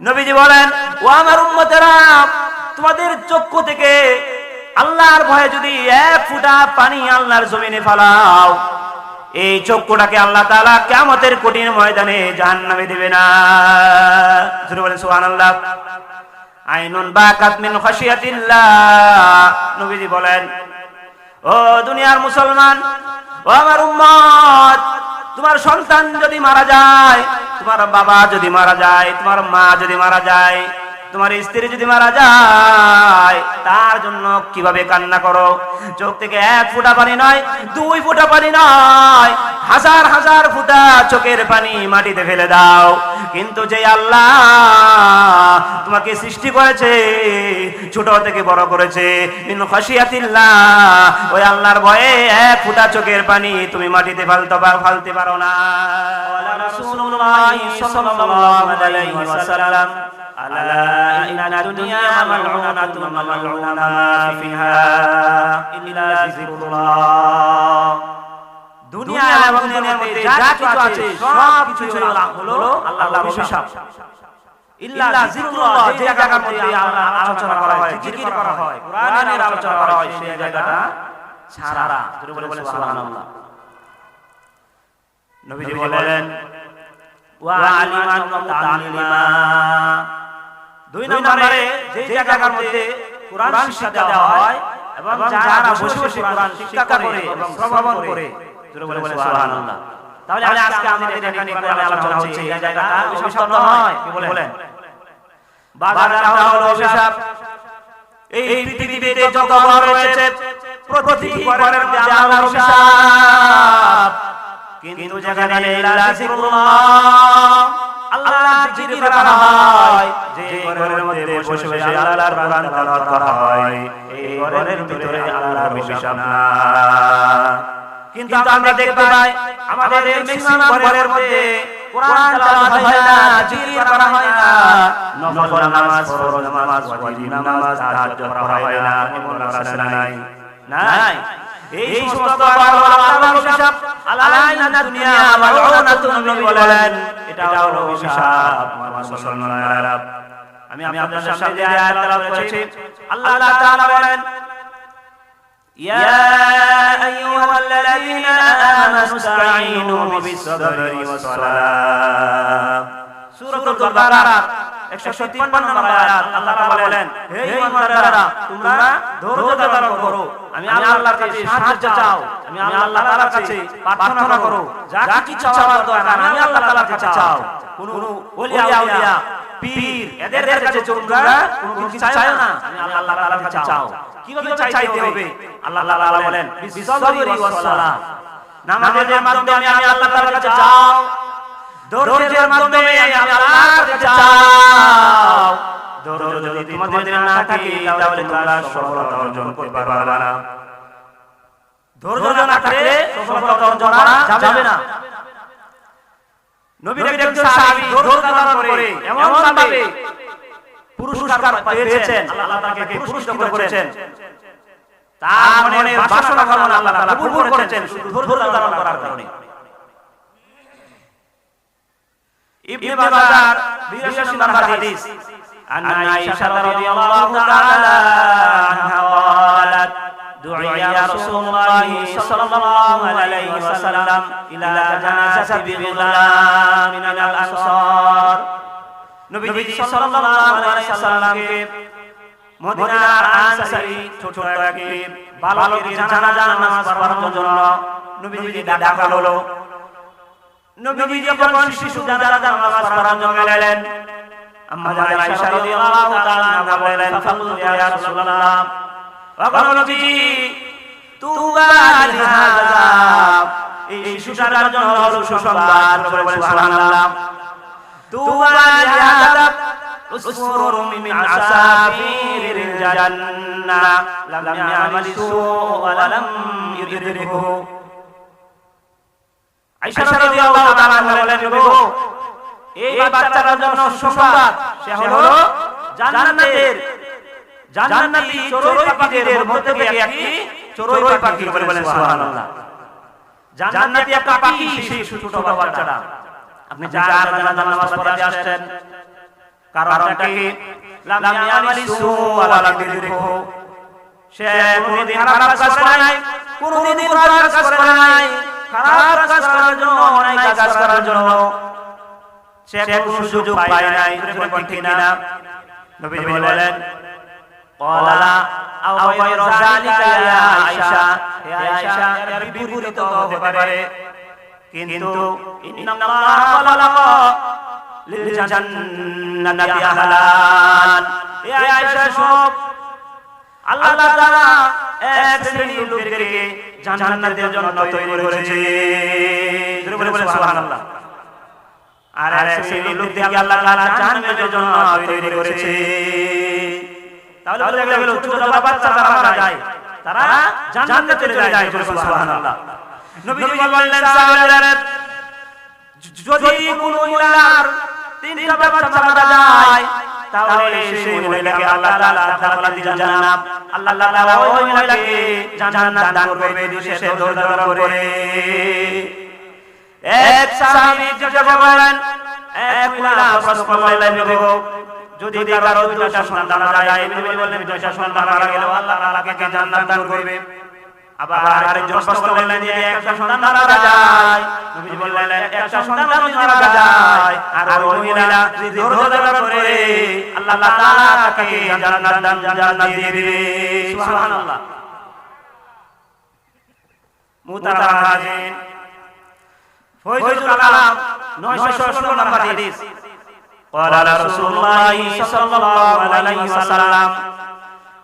নবীজি বলেন, ও আমার উম্মতেরা, তোমাদের চক্ষু থেকে আল্লাহর ভয়ে যদি এক ফুটা পানি আল্লাহর জমিনে ফালাও, এই চক্ষুটাকে আল্লাহ তাআলা কিয়ামতের কঠিন ময়দানে জাহান্নামে দেবে না। শুরু বলেন, সুবহানাল্লাহ। আইনুন বাকাত মিন খাশিয়াতিল্লাহ। নবীজি বলেন, ও দুনিয়ার মুসলমান, ও আমার উম্মত, তোমার সন্তান যদি মারা যায় তোমার বাবা যদি মারা যায় তোমার মা যদি মারা যায় তোমার স্ত্রী যদি মারা যায়, তার জন্য কীভাবে কান্না করো? চোখ থেকে এক ফোঁটা পানি নয়, দুই ফোঁটা পানি নয়, হাজার হাজার ফোঁটা চোখের পানি মাটিতে ফেলে দাও। কিন্তু যে আল্লাহ তোমাকে সৃষ্টি করেছে, ছোট থেকে বড় করেছে ওই আল্লাহর ভয়ে এক ফুটা চোখের পানি তুমি মাটিতে ফালতে পার ফালতে পারো না। ইন্না দুনিয়া মালউনাতুন মালউনা মা ফিহা ইল্লা যিকরুল্লাহ। দুনিয়া এবং দুনিয়ার মধ্যে যা কিছু আছে, সব কিছু হলো আল্লাহর অভিশাপ। ইল্লা যিকরুল্লাহ, যে জায়গার মধ্যে আল্লাহ আলোচনা করা হয়, জিকির করা হয়, কোরআনের আলোচনা করা হয়, সেই জায়গাটা ছাড়া জোরে বলে বলে সুবহানাল্লাহ। নবীজি বলেন, ওয়া আলিমান ওয়া মুতাআল্লিমা। দুই নম্বরে যে জায়গার মধ্যে কোরআন শিক্ষা দেওয়া হয় এবং যারা বসে বসে কোরআন শিক্ষা করে এবং শ্রবণ করে বলে বলে সুবহানাল্লাহ। তাহলে আজকে আমাদের এখানে কোরআন আলোচনা হচ্ছে এই জায়গাটা অভিশপ্ত নয় কি বলেন? বাজারটা হলো অভিশাপ এই পৃথিবীতে যত ঘর রয়েছে প্রতিটি ঘরের মধ্যে অভিশাপ। কিন্তু যেখানে ইল্লা যিকরুল্লাহ আল্লাহ জিকির করা হয়। যে ঘরের মধ্যে বসে বসে আল্লাহর কোরআন তেলাওয়াত করা হয়। এই ঘরের ভিতরে আল্লাহর অভিশাপ না কিন্তু আমরা দেখতে পাই আমাদের ম্যাক্সিমাম ঘরের মধ্যে কোরআন তেলাওয়াত হয় না জিকির করা হয় না। নফল নামাজ ফরজ নামাজ ওয়াজিব নামাজ তাহাজ্জুদ করা হয় না এমন রাস্তা নাই? নাই? এই সমস্ত আল্লাহর অভিশাপ আলাইনা দুনিয়া মালউনাতুন নবী বলেন এটা হলো অভিশাপ আমার মুসলমানেরা আমি আপনাদের সামনে যে আয়াত তেলাওয়াত করেছি আল্লাহ তাআলা বলেন يا أيها الذين آمنوا استعينوا بالصبر والصلاة سورة البقرة 153 নম্বর আয়াত, আল্লাহ তাআলা বলেন, হে ঈমানদাররা, তোমরা ধৈর্য ধারণ করো। আমি আল্লাহর কাছে সাহায্য চাও। আমি আল্লাহ তাআলার কাছে প্রার্থনা করো। যা কিছু চাওয়ার দরকার, আমি আল্লাহ তাআলার কাছে চাও। কোন ওলিয়া আউলিয়া পীর, এদের কাছে তোমরা কোনো কিছু চাও না। আমি আল্লাহ তাআলার কাছে চাও। কীভাবে চাইতে হবে? আল্লাহ তাআলা বলেন বিসবরি ওয়াস সালাহ নামাজের মাধ্যমে আমি আল্লাহ তাআলার কাছে চাও ধৈর্যের মাধ্যমে আমি আল্লাহর কাছে চাও ধৈর্য যদি তোমাদের না থাকে, তাহলে তোমরা সফলতা অর্জন করতে পারবে না। ধৈর্য না থাকলে সফলতা অর্জন করা যাবে না। নবীর একজন সাহাবী ধৈর্য ধারণ করে এমন ভাবে পুরস্কার পেয়েছেন, আল্লাহ তাকে পুরস্কৃত করেছেন। তার মনে বাসনা কামনা আল্লাহ তাআলা কবুল করেছেন, শুধু ধৈর্য ধারণ করার কারণে। ইবনে বাজার 82 নম্বর হাদিস عن عائشة رضي الله تعالى عنها قالت دعي رسول الله صلى الله عليه وسلم إلى جنازة بغلام من الأنصار নবীজি সাল্লাল্লাহু আলাইহি সাল্লামকে মদিনার আনসারী ছোট একটি বালকের জানাজা নামাজ পড়ানোর জন্য নবীজি ডাকা হলো নবীজি যখন শিশু জানাজা নামাজ পড়ানোর জন্য এলেন আম্মা জান আয়েশা রাদিয়াল্লাহু তাআলা আনহা বলেন ফাকুলতু ইয়া রাসূলুল্লাহ ওয়া নবী তুবা লিহাযা এই শিশুটার জন্য হলো সুসংবাদ বলে সুবহানাল্লাহ তুবা লিহাযা عصفور من عصافير الجنة لم يعمل سوء ولم يدركه আয়েশা রাদিয়াল্লাহু তাআলা বলেন গো এই বাচ্চাটার জন্য সুসংবাদ সে হলো জান্নাতের জান্নাতি চড়ুই পাখিদের মধ্যে থেকে একটি চড়ুই পাখি বলে বলেন সুবহানাল্লাহ। জান্নাতি একটা পাখি সেই ছোট বাচ্চাটা। আপনি যার জানাজা নামাজ পড়াতে আসছেন কারণটা কি লাম ইয়ামালি সু ওয়া লাম সে কোনদিন খারাপ কাজ করে নাই কোনদিন খারাপ কাজ করে নাই। খারাপ কাজ করার জন্য, অন্যায় কাজ করার জন্য সে কোনো সুযোগ পায় নাই। ঠিক না। নবীজি বলেন কলা আও গায়র যালিকা ইয়া আয়েশা। হে আয়েশা, এর বিপরীত হতে পারে। কিন্তু ইন্নাল্লাহ খালাকা লিল জান্নাতি আহলান। হে আয়েশা সব আল্লাহ তাআলা এক শ্রেণির লোকদেরকে জান্নাতের জন্য তৈরি করেছে। সুবহানাল্লাহ। আর শ্রেণির লোকদেরকে আল্লাহ তাআলা জান্নাতের জন্য তৈরি করেছে। তাহলে বোঝা গেল ছোট বাচ্চা যারা মারা যায় তারা জান্নাতে চলে যায় সুবহানাল্লাহ। নবীজি বললেন সাহাবারা যদি কোনো মহিলার তিনটা বাচ্চা মারা যায় তাহলে সেই মহিলাকে আল্লাহ তাআলা দাখালা দিন জান্নাত আল্লাহ তাআলা ওই মহিলাকে জান্নাত দান করবে সে ধৈর্য করে। এক সাহাবী জিজ্ঞাসা করলেন এক মহিলা প্রশ্ন করলেন নবী গো, যদি কারও দুইটা সন্তান মারা যায় নবী বললেন দুইটা সন্তান মারা গেলে আল্লাহ তাআলাকে কে জান্নাত দান করবে। আবার আরেকজন প্রশ্ন করলেন যে একটা সন্তান মারা যায় নবী বললেন একটা সন্তান যদি মারা যায় আর ওই মহিলা যদি ধৈর্য ধারণ করে আল্লাহ তাআলা তাকে জান্নাত দান জান্নাত দিয়ে দিবে সুবহানাল্লাহ মুতারাম হাজির ফয়জুল কালাম 916 নম্বর হাদিস قال رسول الله صلى الله عليه وسلم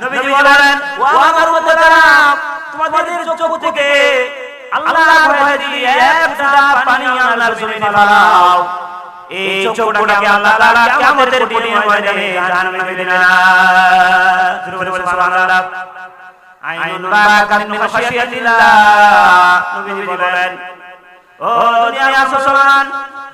নবীজি বলেন ও আমার উম্মতেরা তোমাদের চোখ থেকে আল্লাহ ভয় দিয়ে এক ফোঁটা পানি আল্লাহর জমিনে ফেলাও এই চোখটাকে আল্লাহ তাআলা কিয়ামতের দিনে ময়দানে জাহান্নামে দেবে না জোরে বলে সুবহানাল্লাহ। আইনুন বাকাত মিন খাশিয়াতিল্লাহ নবীজি বলেন ও দুনিয়া মুসলমান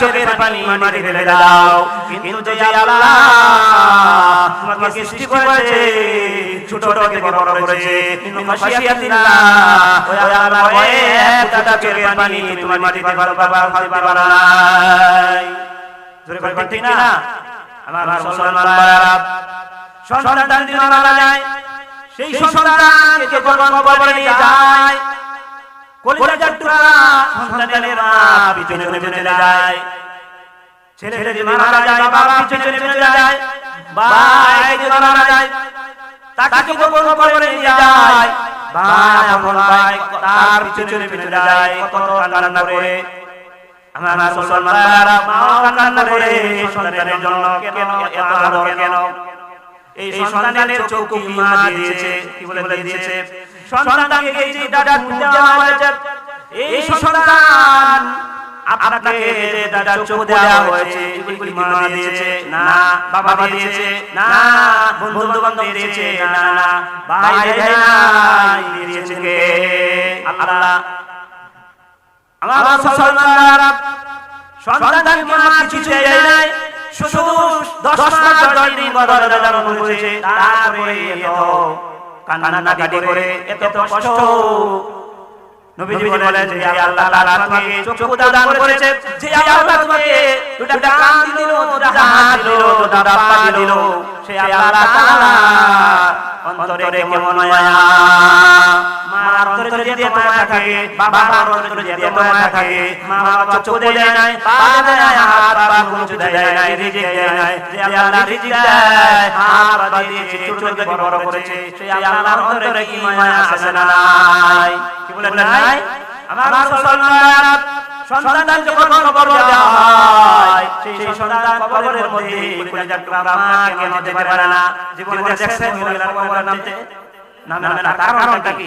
চোখের পানি মাটি ফেলে দাও। কিন্তু যে আল্লাহ তোমাকে সৃষ্টি করেছে ছোট বড় করেছে ওই আল্লাহ ওই চোখের পানি তোমার ভালো বাবা জোরে করে ঠিক না? সন্তান মারা যায়, সেই সন্তানকে যখন কবরে নিয়ে যায় কলিজার টুকরা সন্তানের মা পিছনে পিছনে যায়। ছেলে যদি মারা যায়, বাবা পিছনে পিছনে যায়। ভাই মারা যায়, তাকে যখন কবরে নিয়ে যায়। ভাই আপন ভাই, তার পিছনে পিছনে যায়। কত কান্না করে। আমার মুসলমানরা মা কান্না করে। সন্তানের জন্য কেন? এত আদর কেন? এই সন্তানের চোখ মা দিয়েছে? কি বলে দিয়েছে? সন্তানকে যে দাদা দেওয়া হয়েছে এই সন্তান আপনাকে যে দাদা চোখ দেওয়া হয়েছে মা দিয়েছে? না, বাবা দিয়েছে? না বন্ধু বান্ধব দিয়েছে? না না ভাই দেয় না দিয়েছে কে? আল্লাহ, আমার মুসলমানরা সন্তানকে মা কিছু দেয় নাই, শুধু দশ মাস দশ দিন গর্ভে ধারণ করেছে, তারপরে এত কান্না কাটি করে এত কষ্ট। নবীজি বলেন যে আল্লাহ তাআলা তোমাকে চক্ষু দান করেছে যে আল্লাহ তোমাকে দুটা কান দিল দুটা হাত দিল দুটা পা দিল সে আল্লাহ তাআলা অন্তরে কেমন মায়া? মার অন্তরে যদি এত মায়া থাকে বাবার অন্তরে যদি এত মায়া থাকে মা বাবা চক্ষু দেয় নাই পা দেয় নাই হাত দেয় নাই রিজিক দেয় নাই যে আল্লাহ রিজিক দেয় হাত পা দিয়েছে ছোট থেকে বড় করেছে সে আল্লাহর অন্তরে কি মায়া আছে না নাই? কি বলে নাই আমার মুসলমানেরা সন্তান যখন কবর দেওয়া হয়, সেই সন্তান কবরের মধ্যে কলিজার টুকরা মাকে নিতে পারে না। জীবনে দেখছেন মহিলার কবর নামতে? নামে না কারণটা কি?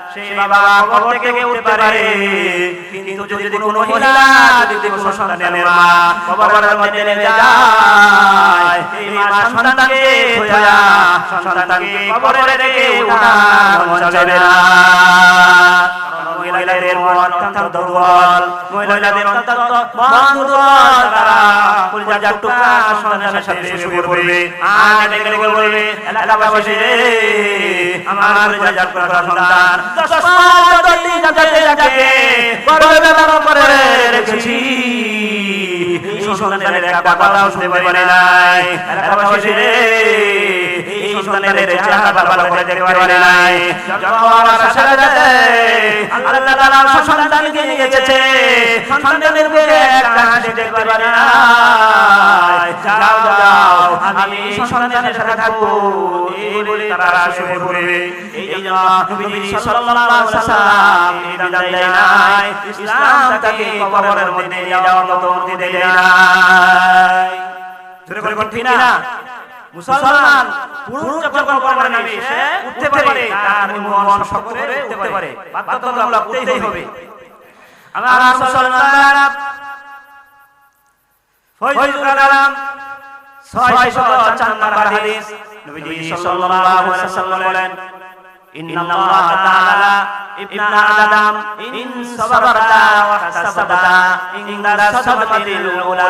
সেই বাবা কবর থেকে উঠতে পারে। কিন্তু যদি কোনো মহিলা, যদি কোনো সন্তানের মা কবরের মধ্যে নেমে যায়, এই মা সন্তানকে ধোয়া সন্তানকে কবরে রেখে উঠানো যাবে না। মহিলাদের মন অত্যন্ত দুর্বল, মহিলাদের অত্যন্ত মন দুর্বল। তারা কলিজার টুকরা সন্তানের সাথে শুয়ে পড়বে। আর ডেকে বলবে, এলাকাবাসী রে, আমার কলিজার টুকরা সন্তান দশ মাস ধরে যাতে যাতে গর্বে ব্যবহার করে রেখেছি। সন্তানের একটা কথাও শুনতে পারি নাই। এলাকাবাসী রে এই সন্তানের চেহারা ভালো করে দেখতে পারি নাই। যখন আমার সারা আল্লাহ তাআলা সন্তানকে নিয়ে গেছে। সন্তানের মুখে একটা হাসি দেখতে পারি নাই। যাও যাও আমি সন্তানের সাথে থাকব। এই বলে তারা শুয়ে পড়বে এই জন্য নবী সাল্লাল্লাহু আলাইহি ওয়াসাল্লাম বিধান দেয় নাই। ইসলাম তাকে কবরের মধ্যে নিয়ে যাওয়ার অনুমতি দেয় নাই। জোরে করে ঠিক না? মুসলমান পুরুষ যখন কবরে নামে সে উঠতে পারে তার মন শক্ত করে উঠতে পারে বাধ্যতামূলক উঠতেই হবে। আমার মুসলমানরা ফয়জুল কালাম ছয় শত চার নম্বর হাদিস নবীজি সাল্লাল্লাহু আলাইহি ওয়াসাল্লাম বলেন ইন্নাল্লাহ তাআলা ইবনা আদম ইন সাবারতা ওয়া হাসাবাতা ইনদা সাদমাতিল উলা।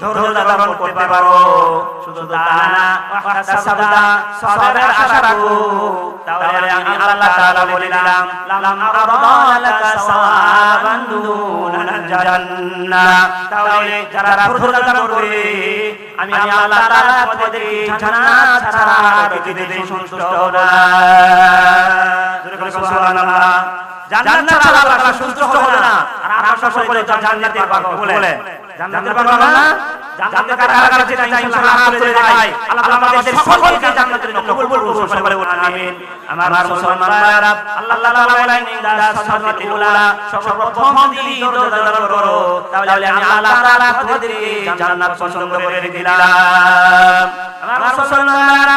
ধৈর্য ধারণ করতে পারো। শুধু তা না সবের আশা রাখো। তাহলে আমি আল্লাহ তাআলা বলে লাম আরাদালাকা সাওয়াবান দুনাল জান্নাহ। তাহলে যারা ধৈর্য ধারণ করবে, আমি আল্লাহ তাআলা তোমাদেরকে জান্নাত ছাড়া কিছুতে সন্তুষ্ট না। সুবহানাল্লাহ। জান্নাত ছাড়া আল্লাহ সন্তুষ্ট হবে না। আর আমরা সকলে তো জান্নাতে পাবো বলে জান্নাতে পাবো না। জান্নাতে কারা কারা যেটা ইনশাআল্লাহ হাত তুলে আল্লাহ আমাদের সকলকে জান্নাতের কবুল করুন সবাই বলুন আমিন। আমার মুসলমান ভাইরা আল্লাহ তাআলা বলেন ইন্দা সাদমাতি উলা সর্বপ্রথম দিলি ধৈর্য ধারণ করো, তাহলে আমি আল্লাহ তাআলা তোমাদেরকে জান্নাত পছন্দ করে দিলাম। আমার মুসলমান ভাইরা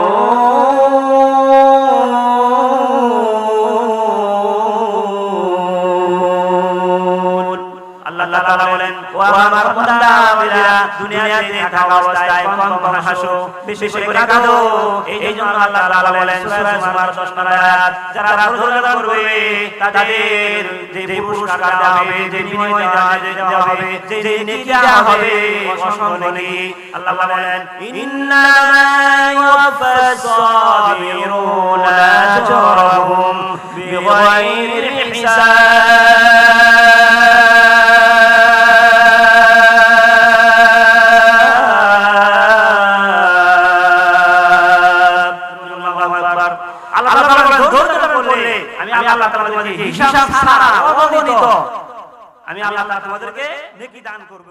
ও আমার বান্দারা দুনিয়াতে থাকা অবস্থায় কম কম হাসো, বেশি বেশি করে কাঁদো। এই জন্য আল্লাহ তাআলা বলেন, সূরা জুমার 10 নম্বর আয়াত, যারা ধৈর্য করবে, তাদের যে পুরস্কার দেওয়া হবে, যে বিনিময় দেওয়া হবে, যে নেকি দেওয়া হবে, অসংখ্য নেকি। আল্লাহ বলেন, ইন্নামা ইউওয়াফাস সাবিরুনা আজরাহুম বিগাইরি হিসাব। হিসাব ছাড়া অগণিত। আমি আল্লাহ তাআলা তোমাদেরকে নেকি দান করব।